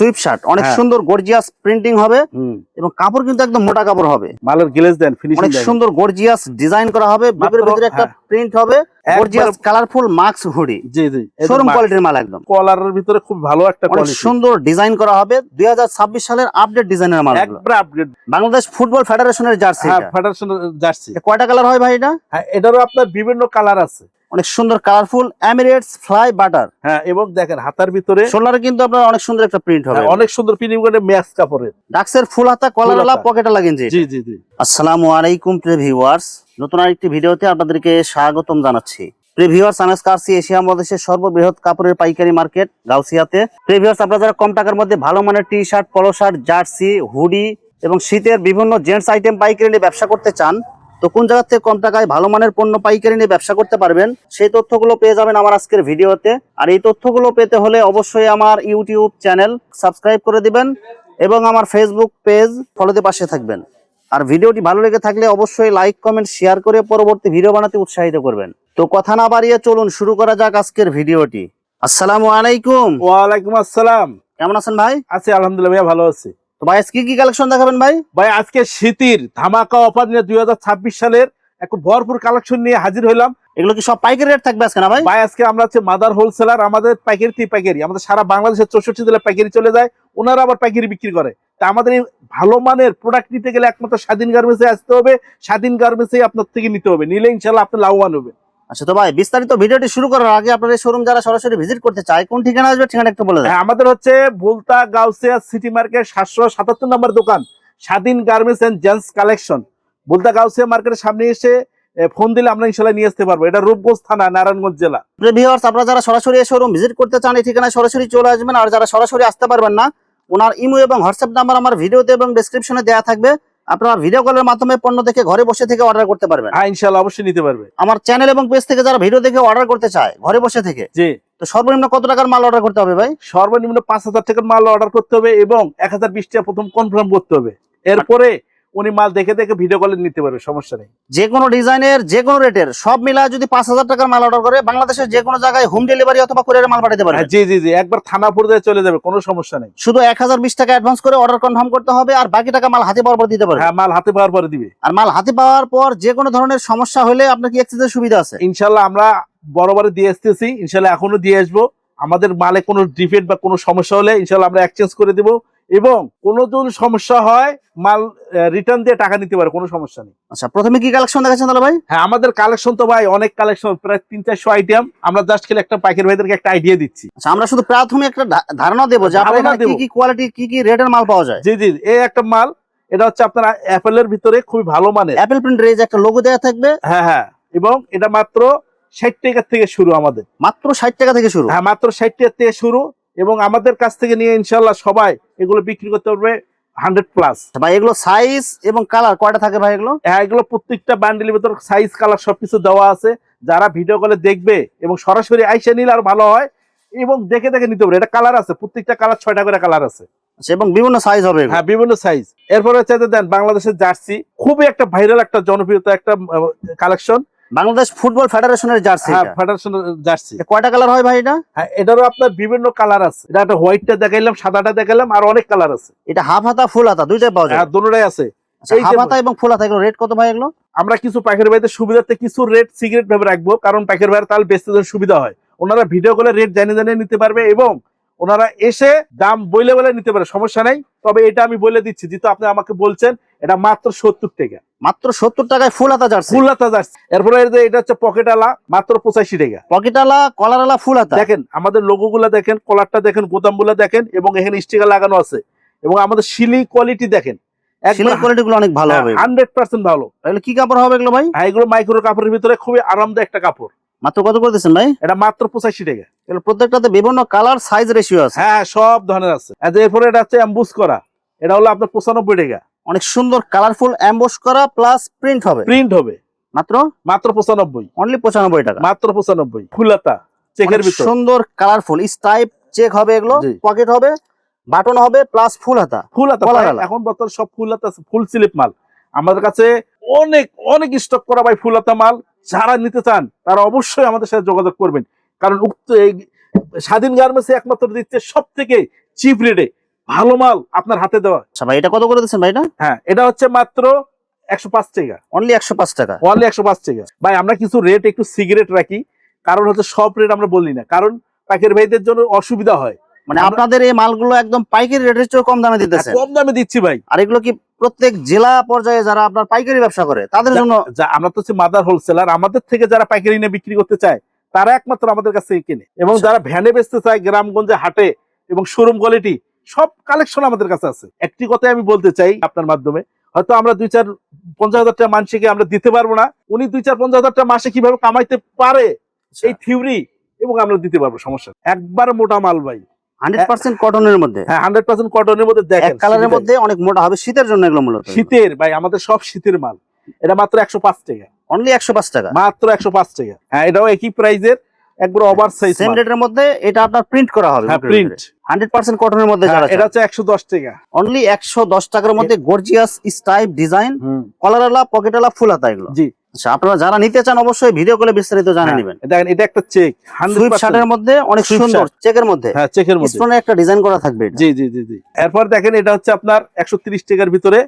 Sweep shirt অনেক হ্যাঁ। সুন্দর গর্জিয়াস প্রিন্টিং হবে এবং কাপড় কিন্তু একদম মোটা কাপড় হবে। মালের গ্লেজ দেন ফিনিশিং অনেক সুন্দর গর্জিয়াস ডিজাইন করা হবে ভিতরে একটা হ্যাঁ। প্রিন্ট হবে গর্জিয়াস কালারফুল মাস্ক হুডি জি জি। শোরুম কোয়ালিটির মাল একদম। কলারের ভিতরে খুব ভালো একটা কোয়ালিটি সুন্দর ডিজাইন করা হবে দুই হাজার ছাব্বিশ সালের আপডেট ডিজাইনের মাল একবার আপগ্রেড বাংলাদেশ ফুটবল ফেডারেশনের জার্সি হ্যাঁ ফেডারেশন জার্সি কয়টা কালার হয় ভাই এটা? হ্যাঁ এটারও আপনার বিভিন্ন কালার আছে। অনেক সুন্দর কালারফুল এমিরেটস ফ্লাই বাটার হ্যাঁ এবং দেখেন হাতার ভিতরে শোল্ডারে কিন্তু আপনার অনেক সুন্দর একটা প্রিন্ট হবে। হ্যাঁ, অনেক সুন্দর ফিনিং করে ম্যাক্স কাপড়ের। ডাক্সের ফুল হাতা কলারওয়ালা। পকেটে লাগেন জি জি জি। আসসালামু আলাইকুম প্রিয় ভিউয়ার্স নতুন আরেকটি ভিডিওতে আপনাদেরকে স্বাগতম জানাচ্ছি। প্রিয় ভিউয়ার্স আমেজ কার্সি এশিয়া মহাদেশের সর্ববৃহৎ কাপড়ের পাইকারি মার্কেট গাউসিয়াতে। প্রিয় ভিউয়ার্স আপনারা যারা কম টাকার মধ্যে ভালো মানের T shirt polo shirt jersey hoodie এবং শীতের বিভিন্ন জেন্টস আইটেম পাইকারি নিয়ে ব্যবসা করতে চান তো কোন জায়গা থেকে কম টাকায় ভালো মানের পণ্য পাইকারি নিয়ে ব্যবসা করতে পারবেন সেই তথ্যগুলো পেয়ে যাবেন আমার আজকের ভিডিওতে। আর এই তথ্যগুলো পেতে হলে অবশ্যই আমার ইউটিউব চ্যানেল সাবস্ক্রাইব করে দিবেন এবং আমার ফেসবুক পেজ ফলোতে পাশে থাকবেন। আর ভিডিওটি ভালো লেগে থাকলে অবশ্যই লাইক কমেন্ট শেয়ার করে পরবর্তী ভিডিও বানাতে উৎসাহিত করবেন। তো কথা না বাড়িয়ে চলুন শুরু করা যাক আজকের ভিডিওটি। আসসালামু আলাইকুম। ওয়ালাইকুম আসসালাম। কেমন আছেন ভাই? আছি আলহামদুলিল্লাহ ভাইয়া ভালো আছি। তো ভাই আজকে কি কালেকশন দেখাবেন ভাই? ভাই আজকে শীতির ধামাকা অফার নিয়ে দুই সালের এক ভরপুর কালেকশন নিয়ে হাজির হইলাম। এগুলো কি সব পাইকারি রেট থাকবে আজকে না ভাই? ভাই আজকে আমরা হচ্ছে মাদার হোলসেলার আমাদের পাইকারি থেকে পাইকারি আমাদের সারা বাংলাদেশের চৌষট্টি জেলায় পাইকারি চলে যায় ওনারা আবার পাইকারি বিক্রি করে। তা আমাদের এই ভালো মানের প্রোডাক্ট নিতে গেলে একমাত্র স্বাধীন গার্মেন্টসে আসতে হবে স্বাধীন গার্মেন্টসে আপনার থেকে নিতে হবে নিলে ইনশাল্লাহ আপনি লাভবান হবে আচ্ছা তো ভাই বিস্তারিত ভিডিওটি শুরু করার আগে আপনার এই শোরুম যারা সরাসরি ভিজিট করতে চায় কোন ঠিকানা আসবে ঠিকানা একটু বলে দেন। হ্যাঁ, আমাদের হচ্ছে ভুলতা গাউসিয়া সিটি মার্কেট সাতশো সাতাত্তর নম্বর দোকান স্বাধীন garments and gents collection Bhulta Gausia মার্কেটের সামনে এসে ফোন দিলে আমরা ইনশাল্লাহ নিয়ে আসতে পারব। এটা রূপগঞ্জ থানা নারায়ণগঞ্জ জেলা। ভিউয়ার্স আপনারা যারা সরাসরি এই শোরুম ভিজিট করতে চান এই ঠিকানায় সরাসরি চলে আসবেন। আর যারা সরাসরি আসতে পারবেন না ওনার ইমো এবং হোয়াটসঅ্যাপ নাম্বার আমার ভিডিওতে এবং ডেসক্রিপশনে দেওয়া থাকবে। আপনারা ভিডিও কলের মাধ্যমে পণ্য দেখে ঘরে বসে থেকে অর্ডার করতে পারবেন। হ্যাঁ ইনশাআল্লাহ অবশ্যই নিতে পারবে। আমার চ্যানেল এবং পেজ থেকে যারা ভিডিও দেখে অর্ডার করতে চায় ঘরে বসে থেকে জি। তো সর্বনিম্ন কত টাকার মাল অর্ডার করতে হবে ভাই? সর্বনিম্ন পাঁচ হাজার টাকার মাল অর্ডার করতে হবে এবং এক হাজার বিশ টাকা প্রথম কনফার্ম করতে হবে। এরপরে উনি মাল দেখে দেখে ভিডিও কলে নিতে পারবে সমস্যা নেই। যে কোনো ডিজাইনের যে কোনো রেটের সব মিলায় যদি পাঁচ হাজার টাকার মাল অর্ডার করে বাংলাদেশের যে কোনো জায়গায় হোম ডেলিভারি অথবা কুরিয়ারে মাল পাঠাতে পারবে। হ্যাঁ, জি জি জি একবার থানা পর্যায়ে চলে যাবে কোনো সমস্যা নেই। শুধু এক হাজার বিশ টাকা অ্যাডভান্স করে অর্ডার কনফার্ম করতে হবে আর বাকি টাকা মাল হাতে পাওয়ার পর দিতে পারবে। হ্যাঁ মাল হাতে পাওয়ার পরে দিবে। আর মাল হাতে পাওয়ার পর যে কোনো ধরনের সমস্যা হলে আপনার কি এক্সচেঞ্জের সুবিধা আছে? ইনশাল্লাহ আমরা বরাবরে দিয়ে আসতেছি ইনশাল্লাহ এখনও দিয়ে আসব। আমাদের মালে কোনো ডিফেক্ট বা কোনো সমস্যা হলে ইনশাল্লাহ আমরা এক্সচেঞ্জ করে দিব। এবং কোনো যদি সমস্যা হয় মাল রিটার্ন দিয়ে টাকা নিতে পারে কোনো সমস্যা নেই। আচ্ছা প্রথমে কি কালেকশন দেখাচ্ছেন তাহলে ভাই? হ্যাঁ আমাদের কালেকশন তো ভাই অনেক কালেকশন প্রায় তিন চারশো আইটেম আমরা জাস্ট খেলে একটা পাইকারি ভাইদেরকে একটা আইডিয়া দিচ্ছি। আচ্ছা আমরা শুধু প্রাথমিক একটা ধারণা দেবো যে আপনার কি। কি কোয়ালিটি কি কি রেটের মাল পাওয়া যায়? জি জি এই একটা মাল এটা হচ্ছে আপনার অ্যাপেলের ভিতরে খুবই ভালো মানের। অ্যাপেল প্রিন্ট রেজ একটা লোগো দেওয়া থাকবে। হ্যাঁ হ্যাঁ এবং এটা মাত্র ষাট টাকার থেকে শুরু আমাদের। মাত্র ষাট টাকা থেকে শুরু? হ্যাঁ মাত্র ষাট টাকার থেকে শুরু। এবং আমাদের কাছ থেকে নিয়ে ইনশাল্লাহ সবাই এগুলো বিক্রি করতে পারবে হান্ড্রেড প্লাস। ভাই এগুলো সাইজ এবং কালার কয়টা থাকে ভাই এগুলো? হ্যাঁ এগুলো প্রত্যেকটা বান্ডেলের ভিতর সাইজ কালার সবকিছু দেওয়া আছে। যারা ভিডিও কলে দেখবে এবং সরাসরি আইসা নিলে আর ভালো হয় এবং দেখে দেখে নিতে পারে এটা কালার আছে প্রত্যেকটা কালার ছয়টা করে কালার আছে। আচ্ছা, এবং বিভিন্ন সাইজ হবে হ্যাঁ বিভিন্ন সাইজ এরপরে চাইতে দেন বাংলাদেশের জার্সি খুবই একটা ভাইরাল একটা জনপ্রিয়তা একটা কালেকশন বাংলাদেশ ফুটবল ফেডারেশনের জার্সি হ্যাঁ এটা। Federation jersey. কয়টা কালার হয় ভাই এটা? হ্যাঁ এটারও আপনার বিভিন্ন কালার আছে। এটা একটা হোয়াইটটা দেখাইলাম সাদাটা দেখাইলাম আর অনেক কালার আছে। এটা হাফ হাতা ফুল হাতা দুইটাই পাওয়া যায়। হ্যাঁ দুটোটাই আছে। আচ্ছা, হাফ হাতা এবং ফুল হাতা এগুলো রেট কত ভাই এগুলো? আমরা কিছু পাইকারি ভাইদের সুবিধার্থে কিছু রেট সিগারেট ভেবে রাখব কারণ পাইকারি ভাইয়ের তাহলে বেচতে সুবিধা হয়। ওনারা ভিডিও করে রেট জানিয়ে জানিয়ে নিতে পারবে এবং ওনারা এসে দাম বইলে বলে নিতে পারে সমস্যা নাই। তবে এটা আমি বলে দিচ্ছি যেহেতু আপনি আমাকে বলছেন এটা মাত্র সত্তর টাকা। মাত্র সত্তর টাকায় ফুল হাতা জার্সি? ফুল হাতা যাচ্ছে এরপরে এটা হচ্ছে পকেট আলা মাত্র পঁচাশি টাকা। পকেটালা কলারালা ফুল হাতা দেখেন আমাদের লোগো গুলা দেখেন কলারটা দেখেন গোদামগুলা দেখেন এবং এখানে স্টিকার লাগানো আছে। এবং আমাদের সিলি কোয়ালিটি দেখেন। অনেক ভালো হবে। হান্ড্রেড পার্সেন্ট ভালো। কি কাপড় হবে এগুলো ভাই? হ্যাঁ এগুলো মাইক্রো কাপড়ের ভিতরে খুবই আরামদায়ক একটা কাপড়। মাত্র কত করে দিচ্ছেন ভাই? এটা মাত্র পঁচাশি টাকা। এগুলো প্রত্যেকটাতে বিভিন্ন কালার সাইজ রেশিও আছে। হ্যাঁ সব ধরনের আছে। এরপরে এটা হচ্ছে অ্যাম্বুস করা। এটা হলো আপনার পঁচানব্বই টাকা। অনেক সুন্দর কালারফুল এমবোস করা প্লাস প্রিন্ট হবে। প্রিন্ট হবে। মাত্র? মাত্র পঁচানব্বই। অনলি পঁচানব্বই টাকা। মাত্র পঁচানব্বই। ফুলাতা চেকের ভিতর। সুন্দর কালারফুল স্টাইপ চেক হবে এগুলো। পকেট হবে বাটন হবে প্লাস ফুল হাতা। ফুল হাতা। এখন বর্তমানে সব ফুল হাতা ফুল স্লিপ মাল। আমাদের কাছে অনেক অনেক স্টক করা ভাই ফুল হাতা মাল। যারা নিতে চান তারা অবশ্যই আমাদের সাথে যোগাযোগ করবেন। কারণ উক্ত এই স্বাধীন গার্মেন্টস একমাত্র দিচ্ছে সব থেকে চিপ রেটে ভালো মাল আপনার হাতে দেওয়া। আচ্ছা ভাই এটা কত করে দিচ্ছেন ভাই এটা? হ্যাঁ এটা হচ্ছে মাত্র একশো পাঁচ টাকা। অনলি একশো পাঁচ টাকা। অনলি একশো পাঁচ টাকা। ভাই আমরা কিছু রেট একটু সিগারেট রাখি। কারণ হচ্ছে সব রেট আমরা বলি না। কারণ পাইকারি ভাইদের জন্য অসুবিধা হয়। মানে আপনাদের এই মালগুলো একদম পাইকারি রেটের চেয়ে কম দামে দিতেছে কম দামে দিচ্ছি ভাই। আর এগুলো কি প্রত্যেক জেলা পর্যায়ে যারা আপনার পাইকারি ব্যবসা করে তাদের জন্য আমরা তো মাদার হোলসেলার আমাদের থেকে যারা পাইকারি নিয়ে বিক্রি করতে চায় তারা একমাত্র আমাদের কাছে কেনে। এবং আচ্ছা। যারা ভ্যানে বেচতে চায় গ্রামগঞ্জে হাটে এবং শোরুম কোয়ালিটি সব কালেকশন আমাদের কাছে আছে। একটি কথাই আমি বলতে চাই আপনার মাধ্যমে হয়তো আমরা দুই চার পঞ্চাশ হাজার টাকা মানুষকে আমরা দিতে পারব না উনি দুই চার পঞ্চাশ হাজার টাকা মাসে কীভাবে কামাইতে পারে সেই থিওরি এবং আমরা দিতে পারব সমস্যা একবার মোটা মাল ভাই কটনের মধ্যে। হ্যাঁ হান্ড্রেড পার্সেন্ট কটনের মধ্যে দেখেন কালারের মধ্যে অনেক মোটা হবে শীতের জন্য এগুলো মূলত। শীতের ভাই আমাদের সব শীতের মাল। এটা মাত্র একশো পাঁচ টাকা। অনলি একশো পাঁচ টাকা। মাত্র একশো পাঁচ টাকা। হ্যাঁ এটাও একই প্রাইজের একবার ওভার সাইজ সেম রেটের মধ্যে এটা আপনার প্রিন্ট করা হবে হ্যাঁ প্রিন্ট হান্ড্রেড পার্সেন্ট কটনের মধ্যে যারা এটা হচ্ছে একশো দশ টাকা। অনলি একশো দশ টাকার মধ্যে গর্জিয়াস স্টাইপ ডিজাইন কলারওয়ালা পকেটওয়ালা ফুল হাতা এগুলো। জি। আচ্ছা আপনারা যারা নিতে চান অবশ্যই ভিডিও কলে বিস্তারিত জানিয়ে হ্যাঁ, নেবেন। দেখেন এটা একটা চেক সুইপ শার্টের মধ্যে অনেক সুন্দর। চেকের মধ্যে। হ্যাঁ চেকের মধ্যে। স্টোনে একটা ডিজাইন করা থাকবে জি জি জি জি। এরপর দেখেন এটা হচ্ছে আপনার একশো তিরিশ টাকার ভিতরে।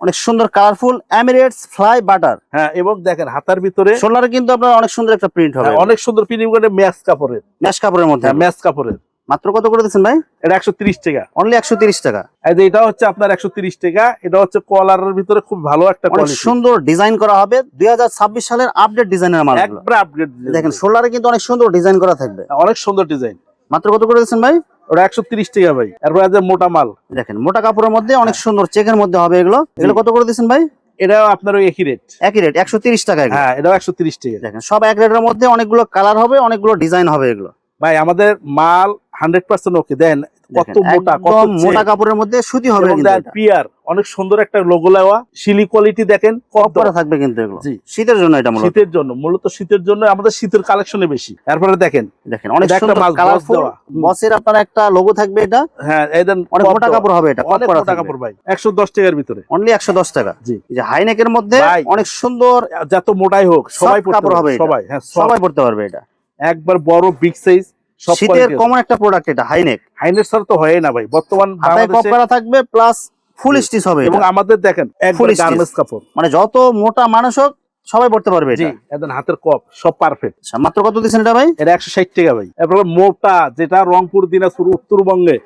অনেক সুন্দর কালারফুল এমিরেটস ফ্লাই বাটার হ্যাঁ এবং দেখেন হাতার ভিতরে শোল্ডারে কিন্তু আপনার অনেক সুন্দর একটা প্রিন্ট হবে। হ্যাঁ, অনেক সুন্দর ফিনিং করে ম্যাচ কাপড়ের। ম্যাশ কাপড়ের মধ্যে। হ্যাঁ ম্যাচ কাপড়ের। মাত্র কত করে দিচ্ছেন ভাই? এটা একশো তিরিশ টাকা। অনলি একশো তিরিশ টাকা। এই যে এটা হচ্ছে আপনার একশো তিরিশ টাকা। এটা হচ্ছে কলারের ভিতরে খুব ভালো একটা সুন্দর ডিজাইন করা হবে। দুই হাজার ছাব্বিশ সালের আপডেট ডিজাইনের একবার আপগ্রেড দেখেন শোল্ডারে কিন্তু অনেক সুন্দর ডিজাইন করা থাকবে। অনেক সুন্দর ডিজাইন। মাত্র কত করে দিচ্ছেন ভাই? ওটা একশো তিরিশ টাকা ভাই। এরপর আছে মোটা মাল। দেখেন মোটা কাপড়ের মধ্যে অনেক সুন্দর চেকের মধ্যে হবে এগুলো। এগুলো কত করে দিচ্ছেন ভাই? এটাও আপনার ওই একই রেট একই রেট একশো তিরিশ টাকা হ্যাঁ এটাও একশো তিরিশ টাকা। দেখেন সব এক রেটের মধ্যে অনেকগুলো কালার হবে অনেকগুলো ডিজাইন হবে এগুলো। ভাই আমাদের মাল হান্ড্রেড পার্সেন্ট ওকে দেন কত মোটা কত মোটা কাপড়ের মধ্যে সুতি হবে পিয়ার অনেক সুন্দর একটা লোগো লাগা শিলি কোয়ালিটি দেখেন কত করা থাকবে কিন্তু এগুলো। শীতের জন্য এটা মূলত। শীতের জন্য মূলত শীতের জন্য আমাদের শীতের কালেকশনে বেশি। এরপরে দেখেন দেখেন অনেক একটা সুন্দর কালারফুল। বসের আপনার একটা লোগো থাকবে এটা। হ্যাঁ এই দেন অনেক মোটা কাপড় হবে এটা অনেক মোটা কাপড় ভাই একশো দশ টাকার ভিতরে। অনলি একশো দশ টাকা। জি। এই যে হাইনেকের মধ্যে অনেক সুন্দর যত মোটাই হোক সবাই পড়তে পারবে সবাই হ্যাঁ সবাই পড়তে পারবে এটা। একবার বড় বিগ সাইজ শীতের কমন একটা প্রোডাক্ট এটা high neck high neck sir তো হয় না ভাই বর্তমান কপড়া কপ থাকবে প্লাস ফুল স্টিচ হবে এবং আমাদের দেখেন ফুল গার্মেন্টস কাপড়। মানে যত মোটা মানুষ হোক সবাই পড়তে পারবে জি এটা একদম হাতের কপ সব পারফেক্ট আচ্ছা, মাত্র কত দিচ্ছেন এটা ভাই? এটা একশো ষাট টাকা ভাই। এরপর মোটা যেটা রংপুর দিনাজপুর উত্তরবঙ্গে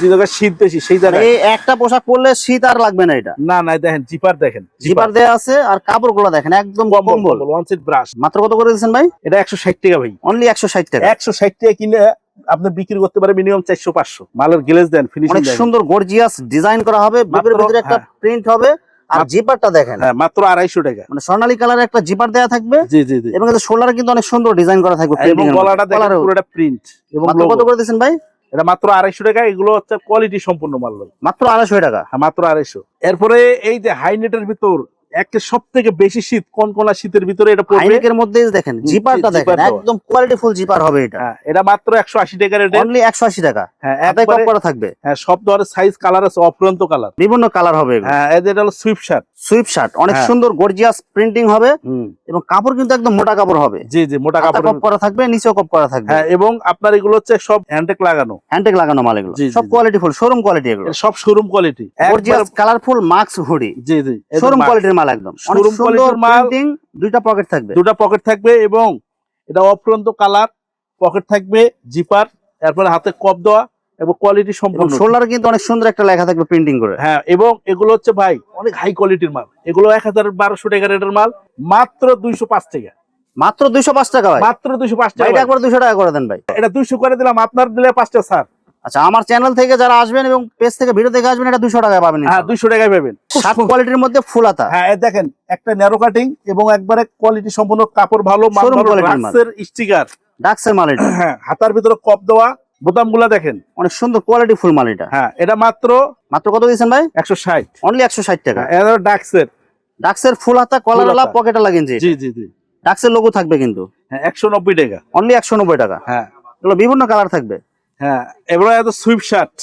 যে জায়গায় শীত বেশি সেই জায়গায়। এই একটা পোশাক পরলে শীত আর লাগবে না এটা? না না দেখেন জিপার দেখেন জিপার দেয়া আছে আর দেখেন একদম কম্বল কম্বল। ওয়ান সিট ব্রাশ মাত্র কত করে ভাই? এটা টাকা ভাই। অনলি টাকা। টাকা কিনে আপনি বিক্রি করতে পারে মিনিমাম চারশো পাঁচশো। মালের গ্লেজ দেন ফিনিশিং অনেক সুন্দর গর্জিয়াস ডিজাইন করা হবে। ভিতরে একটা হ্যাঁ। প্রিন্ট হবে। আর জিপারটা দেখেন। হ্যাঁ মাত্র আড়াইশো টাকা। মানে স্বর্ণালী কালারের একটা জিপার দেয়া থাকবে। জি জি এবং শোল্ডারে কিন্তু অনেক সুন্দর ডিজাইন করা থাকবে এবং printing গলাটা পুরোটা প্রিন্ট এবং কত করে দিচ্ছেন ভাই? এটা মাত্র আড়াইশো টাকা এগুলো হচ্ছে কোয়ালিটি সম্পূর্ণ মাল মাত্র আড়াইশো টাকা? হ্যাঁ, মাত্র আড়াইশো। এরপরে এই যে হাই নেটের ভিতর একে সব থেকে বেশি শীত কোন কোন শীতের ভিতরে এটা পড়বে। মধ্যে দেখেন জিপারটা দেখেন একদম কোয়ালিটি ফুল জিপার হবে এটা। হ্যাঁ এটা মাত্র একশো আশি টাকা রেটে। অনলি একশো আশি টাকা। হ্যাঁ কপ করা থাকবে। হ্যাঁ সব ধরনের সাইজ কালার আছে অফুরন্ত কালার বিভিন্ন কালার হবে হ্যাঁ এটা হলো সুইফট শার্ট সুইপ শার্ট। অনেক হ্যাঁ। সুন্দর গর্জিয়াস প্রিন্টিং হবে এবং কাপড় কিন্তু একদম মোটা কাপড় হবে। জি জি মোটা কাপড় কপ করা থাকবে নিচেও কপ করা থাকবে। হ্যাঁ এবং আপনার এগুলো হচ্ছে সব হ্যান্ডটেক লাগানো। হ্যান্ডটেক লাগানো মাল এগুলো সব কোয়ালিটি ফুল শোরুম কোয়ালিটি এগুলো। সব showroom quality gorgeous colourful mask hoodie জি জি শোরুম কোয়ালিটির মাল একদম। অনেক Showroom মাল। প্রিন্টিং দুইটা পকেট থাকবে। দুটা পকেট থাকবে এবং এটা অফুরন্ত কালার পকেট থাকবে জিপার তারপরে হাতে কপ দেওয়া। এবং কোয়ালিটি সম্পূর্ণ শোল্ডারে কিন্তু অনেক সুন্দর একটা লেখা থাকবে প্রিন্টিং করে। হ্যাঁ এবং এগুলো হচ্ছে ভাই অনেক হাই কোয়ালিটির মাল। এগুলো এক হাজার বারোশো টাকা রেটের মাল মাত্র দুইশো পাঁচ টাকা। মাত্র দুইশো পাঁচ টাকা মাত্র দুইশো পাঁচ টাকা। একবার দুইশো টাকা করে দেন ভাই। এটা দুইশো করে দিলাম আপনার দিলে পাঁচটা স্যার। আচ্ছা আমার চ্যানেল থেকে যারা আসবেন এবং পেজ থেকে ভিডিও দেখে আসবেন এটা দুশো টাকায় পাবেন হ্যাঁ দুইশো টাকায় পাবেন। সাত কোয়ালিটির মধ্যে ফুলাতা হ্যাঁ দেখেন একটা ন্যারো কাটিং এবং একবারে কোয়ালিটি সম্পূর্ণ কাপড় ভালো মাল স্টিকার ডাক্সের মাল। হ্যাঁ হাতার ভিতরে কপ দেওয়া বোতামগুলা দেখেন। অনেক সুন্দর কোয়ালিটি ফুল মাল এটা। হ্যাঁ এটা মাত্র মাত্র কত দিয়েছেন ভাই? একশো ষাট। অনলি একশো ষাট টাকা। এটা ডাক্সের ডাক্সের ফুল হাতা কলার ফুল হাতা। পকেটে লাগিয়েছে জি জি জি। ডাক্সের লোগো থাকবে কিন্তু। হ্যাঁ একশো নব্বই টাকা। অনলি একশো নব্বই টাকা। হ্যাঁ। এগুলো বিভিন্ন কালার থাকবে। হ্যাঁ এবার এত সুইপ শার্ট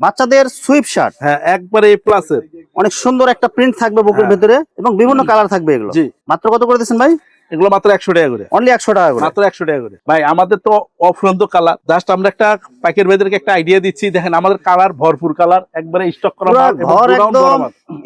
বাচ্চাদের সুইপ শার্ট হ্যাঁ একবারে এ প্লাসের অনেক সুন্দর একটা প্রিন্ট থাকবে বুকের হ্যাঁ। ভিতরে এবং বিভিন্ন কালার থাকবে এগুলো। জি। মাত্র কত করে দিচ্ছেন ভাই? এগুলো মাত্র একশো টাকা করে। অনলি একশো টাকা করে। মাত্র একশো টাকা করে। ভাই আমাদের তো অফুরন্ত কালার জাস্ট আমরা একটা পাইকারি ভাইদেরকে একটা আইডিয়া দিচ্ছি দেখেন আমাদের কালার ভরপুর কালার একবারে স্টক করা ঘর একদম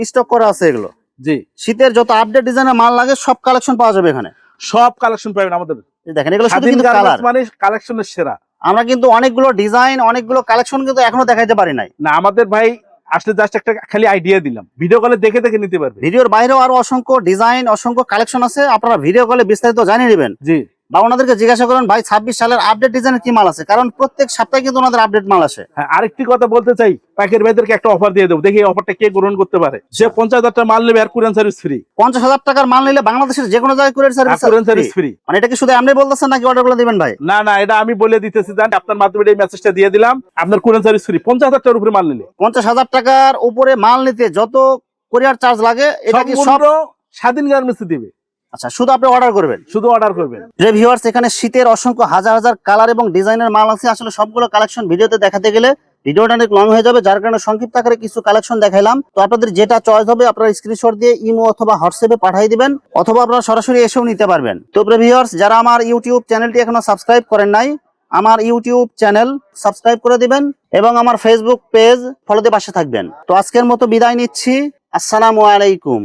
স্টক করা আছে এগুলো। জি। শীতের যত আপডেট ডিজাইনের মাল লাগে সব কালেকশন পাওয়া যাবে এখানে। সব কালেকশন পাবেন আমাদের। দেখেন এগুলো শুধু কিন্তু কালার মানে কালেকশনের সেরা। আমরা কিন্তু অনেকগুলো ডিজাইন অনেকগুলো কালেকশন কিন্তু এখনও দেখাইতে পারি নাই। না আমাদের ভাই আসলে জাস্ট একটা খালি আইডিয়া দিলাম। ভিডিও কলে দেখে দেখে নিতে পারবে। ভিডিওর বাইরেও আরও অসংখ্য ডিজাইন অসংখ্য কালেকশন আছে। আপনারা ভিডিও কলে বিস্তারিত জানিয়ে নেবেন। জি। বা ওনাদেরকে জিজ্ঞাসা করেন ভাই ছাব্বিশ সালের আপডেট ডিজাইনের কি মাল আছে? কারণ প্রত্যেক সপ্তাহে কিন্তু ওনাদের আপডেট মাল আসে। হ্যাঁ আরেকটি কথা বলতে চাই পাইকারি ভাইদেরকে একটা অফার দিয়ে দেবো। দেখি এই অফারটা কে গ্রহণ করতে পারে। যে পঞ্চাশ হাজার টাকা মাল নেবে আর কুরিয়ান সার্ভিস ফ্রি পঞ্চাশ হাজার টাকার মাল নিলে বাংলাদেশের যে কোনো জায়গায় courier service courier service free মানে এটা কি শুধু আপনি বলতেছেন নাকি অর্ডার করে দিবেন ভাই? না না এটা আমি বলে দিতেছি জান আপনার মাধ্যমে এই মেসেজটা দিয়ে দিলাম। আপনার কুরিয়ান সার্ভিস ফ্রি পঞ্চাশ হাজার টাকার উপরে মাল নিলে। পঞ্চাশ হাজার টাকার উপরে মাল নিতে যত কোরিয়ার চার্জ লাগে এটা কি সব স্বাধীন গার্মেন্টস দিবে। আচ্ছা শুধু আপনি অর্ডার করবেন? শুধু অর্ডার করবেন। যে ভিউয়ার্স এখানে শীতের অসংখ্য হাজার হাজার কালার এবং ডিজাইনের মাল আছে আসলে সবগুলো কালেকশন ভিডিওতে দেখাতে গেলে ভিডিওটা অনেক লং হয়ে যাবে যার কারণে সংক্ষিপ্ত আকারে কিছু কালেকশন দেখাইলাম। তো আপনাদের যেটা চয়েস হবে আপনারা স্ক্রিনশট দিয়ে ইমো অথবা হোয়াটসঅ্যাপে পাঠিয়ে দিবেন অথবা আপনারা সরাসরি এসেও নিতে পারবেন। তো ভিউয়ার্স যারা আমার ইউটিউব চ্যানেলটি এখনও সাবস্ক্রাইব করেন নাই আমার ইউটিউব চ্যানেল সাবস্ক্রাইব করে দিবেন এবং আমার ফেসবুক পেজ ফলোতে পাশে থাকবেন। তো আজকের মতো বিদায় নিচ্ছি। আসসালামু আলাইকুম।